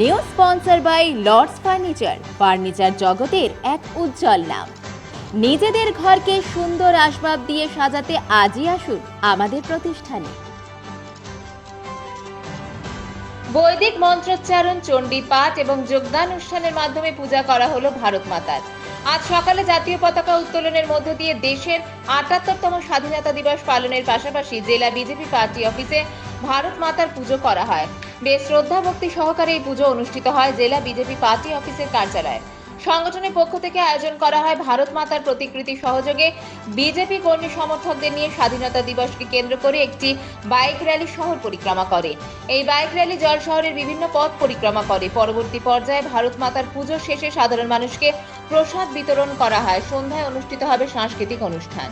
New sponsor by Lords furniture furniture জগতের এক উজ্জ্বল নাম। নিজেদের ঘরকে সুন্দর আসবাব দিয়ে সাজাতে আজই আসুন আমাদের প্রতিষ্ঠানে। বৈদিক মন্ত্রোচ্চারণ, চণ্ডী পাঠ এবং যোগদানুষ্ঠানের মাধ্যমে পূজা করা হলো ভারত মাতার। আজ সকালে জাতীয় পতাকা উত্তোলনের মধ্য দিয়ে দেশের আটাত্তরতম স্বাধীনতা দিবস পালনের পাশাপাশি জেলা বিজেপি পার্টি অফিসে ভারত মাতার পুজো করা হয়। বেশ শ্রদ্ধা ভক্তি সহকারে এই পুজো অনুষ্ঠিত হয় জেলা বিজেপি পার্টি অফিসের কার্যালয়ে। সংগঠনের পক্ষ থেকে আয়োজন করা হয় ভারত মাতার প্রতিকৃতি সহযোগে। বিজেপি কর্মী সমর্থকদের নিয়ে স্বাধীনতা দিবসকে কেন্দ্র করে একটি বাইক র্যালি শহর পরিক্রমা করে। এই বাইক র্যালি জল শহরের বিভিন্ন পথ পরিক্রমা করে। পরবর্তী পর্যায়ে ভারত মাতার পুজো শেষে সাধারণ মানুষকে প্রসাদ বিতরণ করা হয়। সন্ধ্যায় অনুষ্ঠিত হবে সাংস্কৃতিক অনুষ্ঠান।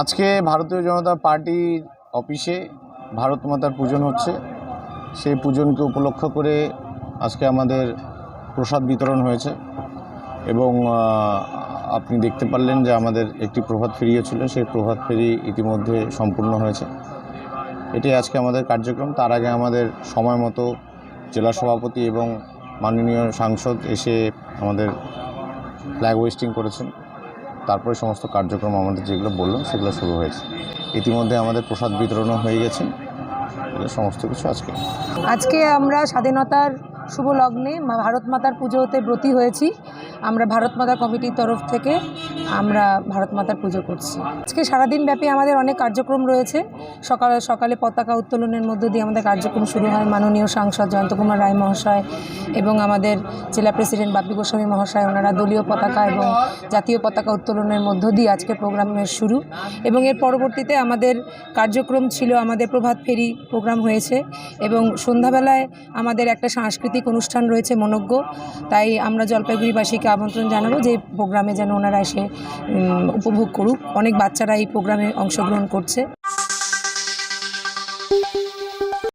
আজকে ভারতীয় জনতা পার্টির অফিসে ভারত মাতার পূজন হচ্ছে। সেই পূজনকে উপলক্ষ করে আজকে আমাদের প্রসাদ বিতরণ হয়েছে এবং আপনি দেখতে পারলেন যে আমাদের একটি প্রভাত ফেরিও ছিল, সেই প্রভাত ফেরি ইতিমধ্যে সম্পূর্ণ হয়েছে। এটি আজকে আমাদের কার্যক্রম। তার আগে আমাদের সময় মতো জেলা সভাপতি এবং মাননীয় সাংসদ এসে আমাদের ফ্ল্যাগ ওয়েস্টিং করেছেন। তারপরে সমস্ত কার্যক্রম আমাদের যেগুলো বললাম, সেগুলো শুরু হয়েছে। ইতিমধ্যে আমাদের প্রসাদ বিতরণও হয়ে গেছে। সমস্ত কিছু আজকে। আজকে আমরা স্বাধীনতার শুভ লগ্নে ভারত মাতার পুজোতে ব্রতী হয়েছি। আমরা ভারত মাতা কমিটির তরফ থেকে আমরা ভারত মাতার পুজো করছি। আজকে সারাদিন ব্যাপী আমাদের অনেক কার্যক্রম রয়েছে। সকালে সকালে পতাকা উত্তোলনের মধ্য দিয়ে আমাদের কার্যক্রম শুরু হয়। মাননীয় সাংসদ জয়ন্ত কুমার রায় মহাশয় এবং আমাদের জেলা প্রেসিডেন্ট বাপি গোস্বামী মহাশয়, ওনারা দলীয় পতাকা এবং জাতীয় পতাকা উত্তোলনের মধ্য দিয়ে আজকে প্রোগ্রামের শুরু। এবং এর পরবর্তীতে আমাদের কার্যক্রম ছিল আমাদের প্রভাত ফেরি প্রোগ্রাম হয়েছে। এবং সন্ধ্যাবেলায় আমাদের একটা সাংস্কৃতিক অনুষ্ঠান রয়েছে মনজ্ঞ। তাই আমরা জলপাইগুড়িবাসীকে আমন্ত্রণ জানাব যে প্রোগ্রামে যেন ওনারা এসে উপভোগ করুক। অনেক বাচ্চারা এই প্রোগ্রামে অংশগ্রহণ করছে।